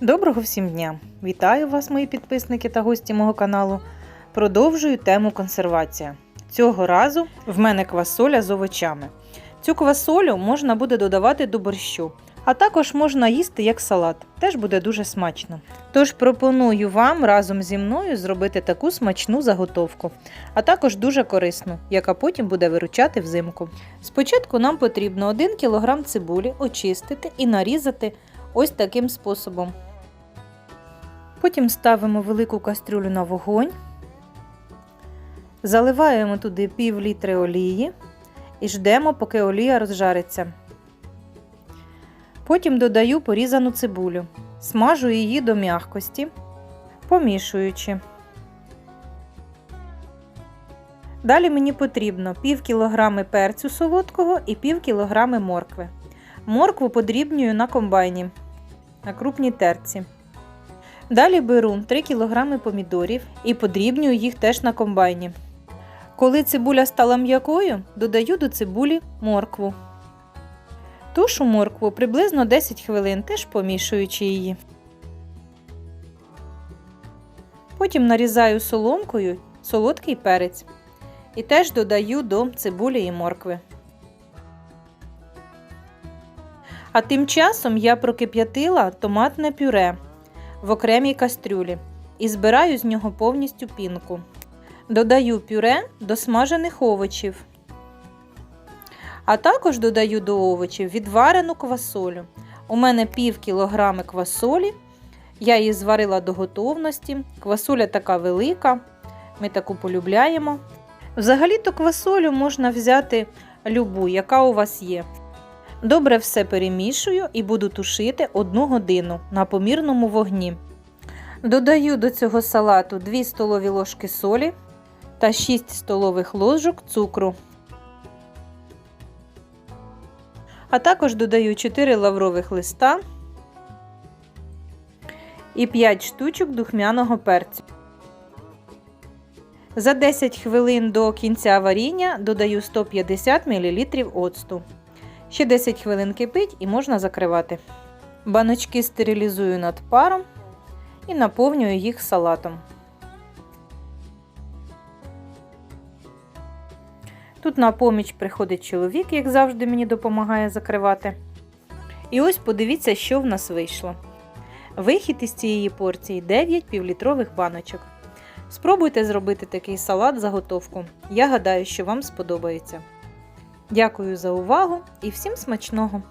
Доброго всім дня! Вітаю вас, мої підписники та гості мого каналу. Продовжую тему консервація. Цього разу в мене квасоля з овочами. Цю квасолю можна буде додавати до борщу, а також можна їсти як салат. Теж буде дуже смачно. Тож пропоную вам разом зі мною зробити таку смачну заготовку, а також дуже корисну, яка потім буде виручати взимку. Спочатку нам потрібно 1 кг цибулі очистити і нарізати ось таким способом. Потім ставимо велику кастрюлю на вогонь, заливаємо туди пів літри олії і ждемо, поки олія розжариться. Потім додаю порізану цибулю, смажу її до м'якості, помішуючи. Далі мені потрібно пів кілограми перцю солодкого і пів кілограми моркви. Моркву подрібнюю на комбайні, на крупній терці. Далі беру 3 кг помідорів і подрібнюю їх теж на комбайні. Коли цибуля стала м'якою, додаю до цибулі моркву. Тушу моркву приблизно 10 хвилин, теж помішуючи її. Потім нарізаю соломкою солодкий перець і теж додаю до цибулі і моркви. А тим часом я прокип'ятила томатне пюре в окремій кастрюлі і збираю з нього повністю пінку. Додаю пюре до смажених овочів. А також додаю до овочів відварену квасолю. У мене пів кілограми квасолі. Я її зварила до готовності. Квасоля така велика, ми таку полюбляємо. Взагалі-то квасолю можна взяти любу, яка у вас є. Добре все перемішую і буду тушити 1 годину на помірному вогні. Додаю до цього салату 2 столові ложки солі та 6 столових ложок цукру. А також додаю 4 лаврових листа і 5 штучок духмяного перцю. За 10 хвилин до кінця варіння додаю 150 мл оцту. Ще 10 хвилин кипить і можна закривати. Баночки стерилізую над паром і наповнюю їх салатом. Тут на поміч приходить чоловік, як завжди, мені допомагає закривати. І ось подивіться, що в нас вийшло. Вихід із цієї порції 9 півлітрових баночок. Спробуйте зробити такий салат заготовку. Я гадаю, що вам сподобається. Дякую за увагу і всім смачного!